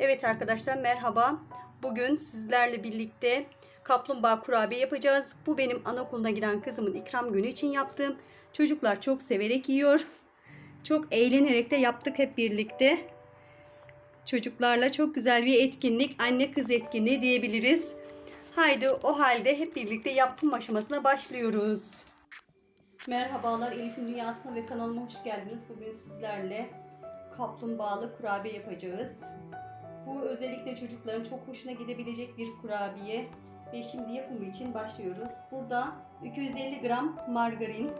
Evet arkadaşlar merhaba. Bugün sizlerle birlikte kaplumbağa kurabiye yapacağız. Bu benim anaokuluna giden kızımın ikram günü için yaptığım. Çocuklar çok severek yiyor. Çok eğlenerek de yaptık hep birlikte. Çocuklarla çok güzel bir etkinlik, anne kız etkinliği diyebiliriz. Haydi o halde hep birlikte yapım aşamasına başlıyoruz. Merhabalar Elif'in Dünyası'na ve kanalıma hoş geldiniz. Bugün sizlerle kaplumbağalı kurabiye yapacağız. Bu özellikle çocukların çok hoşuna gidebilecek bir kurabiye. Ve şimdi yapımı için başlıyoruz. Burada 250 gram margarin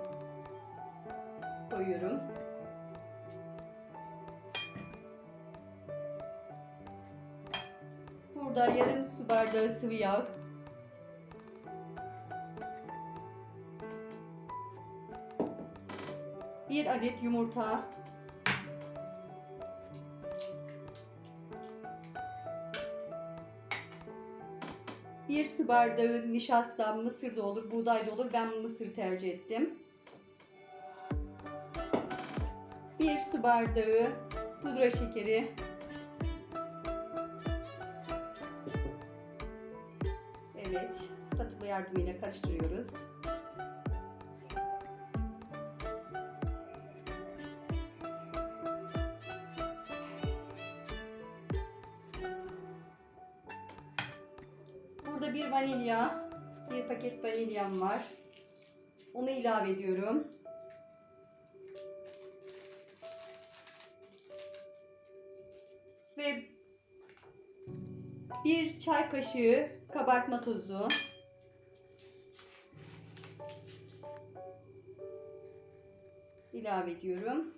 koyuyorum. Burada yarım su bardağı sıvı yağ. Bir adet yumurta. Bir su bardağı nişasta, mısır da olur, buğday da olur. Ben mısır tercih ettim. Bir su bardağı pudra şekeri. Evet, spatula yardımıyla karıştırıyoruz. Vanilya, bir paket vanilyam var. Onu ilave ediyorum. Ve bir çay kaşığı kabartma tozu. ilave ediyorum.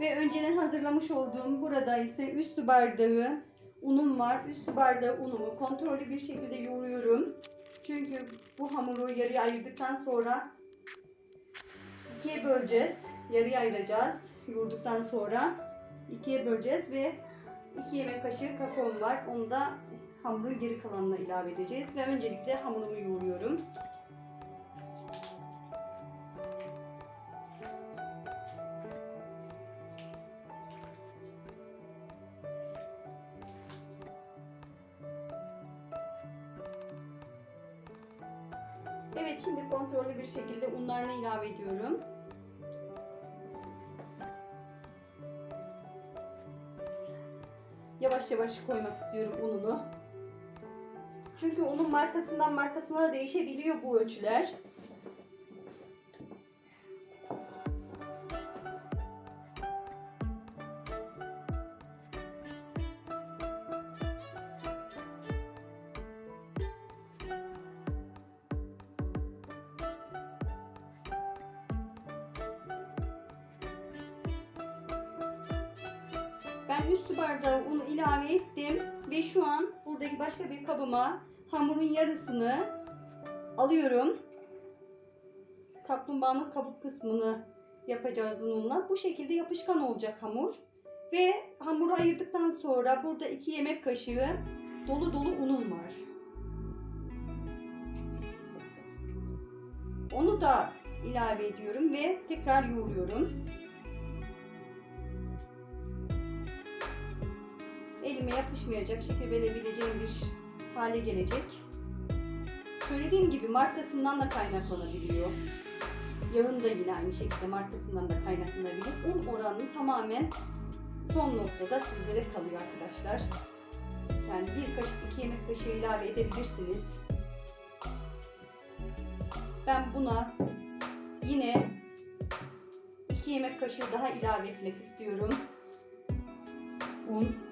Ve önceden hazırlamış olduğum burada ise 3 su bardağı unum var. 3 su bardağı unumu kontrollü bir şekilde yoğuruyorum. Çünkü bu hamuru yarıya ayırdıktan sonra ikiye böleceğiz. Yarıya ayıracağız. Yoğurduktan sonra ikiye böleceğiz ve 2 yemek kaşığı kakaom var. Onu da hamurun geri kalanına ilave edeceğiz. Ve öncelikle hamurumu yoğuruyorum. Evet şimdi kontrollü bir şekilde unlarını ilave ediyorum. Yavaş yavaş koymak istiyorum ununu. Çünkü unun markasından markasına da değişebiliyor bu ölçüler. Ben 3 su bardağı unu ilave ettim ve şu an buradaki başka bir kabıma hamurun yarısını alıyorum. Kaplumbağanın kabuk kısmını yapacağız ununla. Bu şekilde yapışkan olacak hamur. Ve hamuru ayırdıktan sonra burada 2 yemek kaşığı dolu dolu unum var. Onu da ilave ediyorum ve tekrar yoğuruyorum. Elime yapışmayacak, şekil verebileceğim bir hale gelecek. Söylediğim gibi markasından da kaynaklanabiliyor. Yağın da yine aynı şekilde markasından da kaynaklanabilir. Un oranı tamamen son noktada sizlere kalıyor arkadaşlar. Yani bir kaşık, iki yemek kaşığı ilave edebilirsiniz. Ben buna yine iki yemek kaşığı daha ilave etmek istiyorum. Un.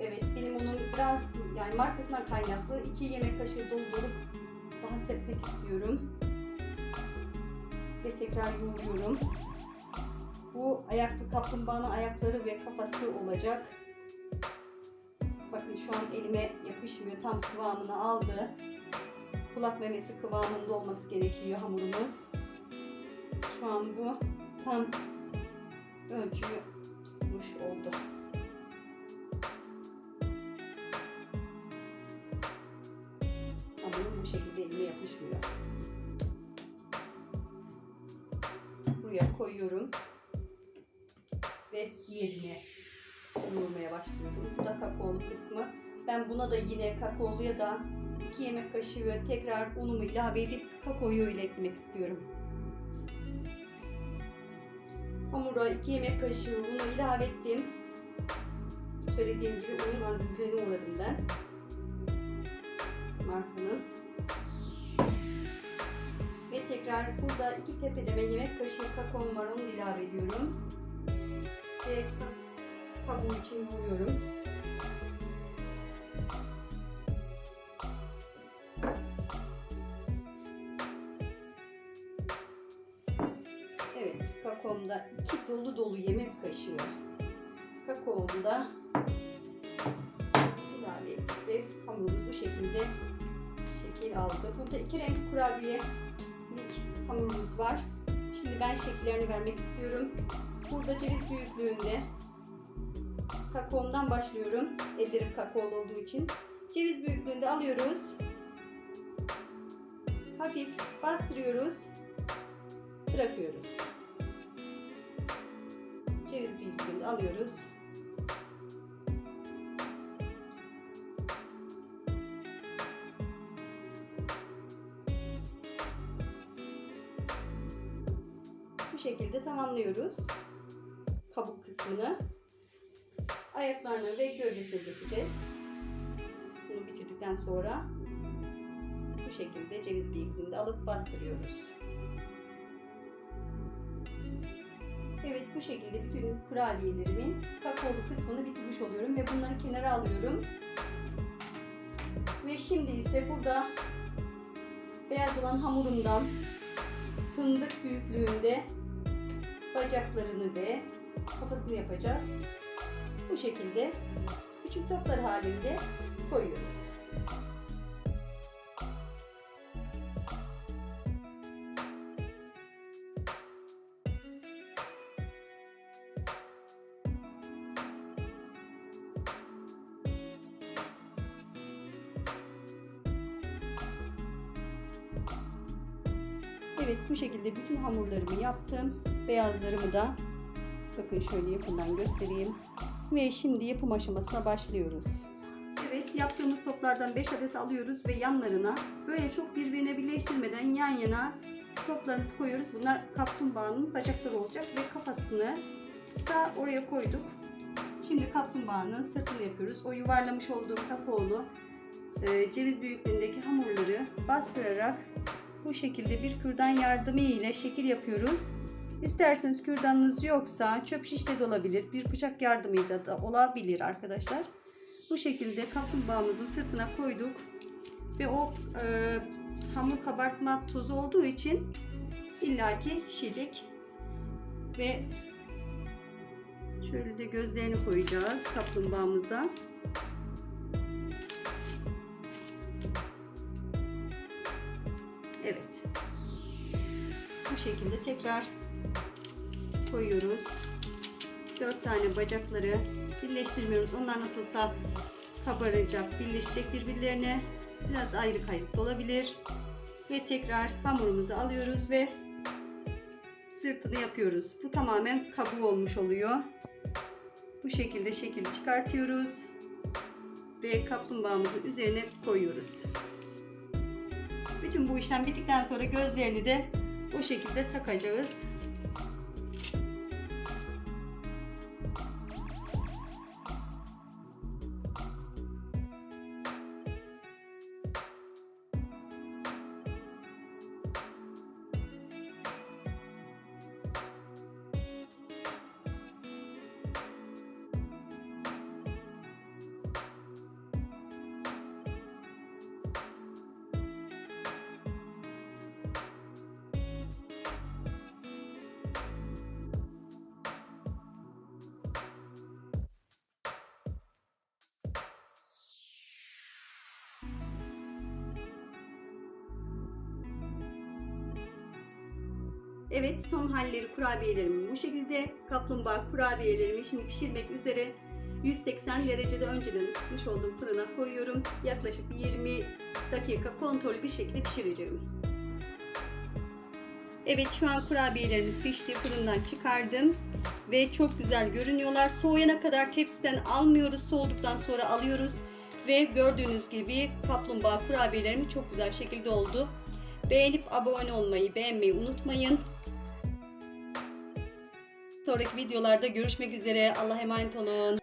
Evet benim onun biraz yani markasından kaynaklı 2 yemek kaşığı daha sepmek istiyorum. Ve tekrar yoğuruyorum. Bu ayaklı kaplumbağanın ayakları ve kafası olacak. Bakın şu an elime yapışmıyor. Tam kıvamını aldı. Kulak memesi kıvamında olması gerekiyor hamurumuz. Şu an bu tam ölçüyü tutmuş oldu. Hamurum bu şekilde elime yapışmıyor. Buraya koyuyorum. ve diğerini yoğurmaya başlıyorum. Bu da kakaolu kısmı. Ben buna da yine kakaolu ya da 2 yemek kaşığı tekrar unumu ilave edip kakaoyu öyle eklemek istiyorum. Hamura 2 yemek kaşığı unu ilave ettim. Söylediğim gibi unun azizliğine uğradım ben. Markanın. Ve tekrar burada iki tepeleme yemek kaşığı kakaom var onu ilave ediyorum. Ve ka- kabuğu için vuruyorum. Dolu dolu yemek kaşığı kakaomda ettik ve hamurumuz bu şekilde şekil aldı. Burada iki renk kurabiyelik hamurumuz var. Şimdi ben şekillerini vermek istiyorum. Burada ceviz büyüklüğünde kakaomdan başlıyorum. Ellerim kakaolu olduğu için. Ceviz büyüklüğünde alıyoruz. Hafif bastırıyoruz. Bırakıyoruz. Alıyoruz. Bu şekilde tamamlıyoruz kabuk kısmını. Ayaklarını ve gövdesine geçeceğiz. Bunu bitirdikten sonra bu şekilde ceviz büyüklüğünde alıp bastırıyoruz. Bu şekilde bütün kurabiyelerimin kakaolu kısmını bitirmiş oluyorum ve bunları kenara alıyorum. Ve şimdi ise burada beyaz olan hamurumdan fındık büyüklüğünde bacaklarını ve kafasını yapacağız. Bu şekilde küçük toplar halinde koyuyoruz. Evet bu şekilde bütün hamurlarımı yaptım. Beyazlarımı da bakın şöyle yakından göstereyim. Ve şimdi yapım aşamasına başlıyoruz. Evet yaptığımız toplardan 5 adet alıyoruz ve yanlarına böyle çok birbirine birleştirmeden yan yana toplarımızı koyuyoruz. Bunlar kaplumbağanın bacakları olacak ve kafasını da oraya koyduk. Şimdi kaplumbağanın sırtını yapıyoruz. O yuvarlamış olduğum kakaolu e, ceviz büyüklüğündeki hamurları bastırarak bu şekilde bir kürdan yardımı ile şekil yapıyoruz. İsterseniz kürdanınız yoksa çöp şişte de olabilir. Bir bıçak yardımıyla da olabilir arkadaşlar. Bu şekilde kaplumbağamızın sırtına koyduk. Ve o e, hamur kabartma tozu olduğu için illaki şişecek. Ve şöyle de gözlerini koyacağız kaplumbağamıza. Evet. Bu şekilde tekrar koyuyoruz. Dört tane bacakları birleştirmiyoruz. Onlar nasılsa kabaracak, birleşecek birbirlerine. Biraz ayrı kayıp olabilir. Ve tekrar hamurumuzu alıyoruz ve sırtını yapıyoruz. Bu tamamen kabuğu olmuş oluyor. Bu şekilde şekil çıkartıyoruz. Ve kaplumbağamızın üzerine koyuyoruz. Bütün bu işlem bittikten sonra gözlerini de bu şekilde takacağız. Evet son halleri kurabiyelerimi bu şekilde. Kaplumbağa kurabiyelerimi şimdi pişirmek üzere 180 derecede önceden ısıtmış olduğum fırına koyuyorum. Yaklaşık 20 dakika kontrollü bir şekilde pişireceğim. Evet şu an kurabiyelerimiz pişti. Fırından çıkardım ve çok güzel görünüyorlar. Soğuyana kadar tepsiden almıyoruz. Soğuduktan sonra alıyoruz ve gördüğünüz gibi kaplumbağa kurabiyelerimiz çok güzel şekilde oldu. Beğenip abone olmayı, beğenmeyi unutmayın. Sonraki videolarda görüşmek üzere. Allah'a emanet olun.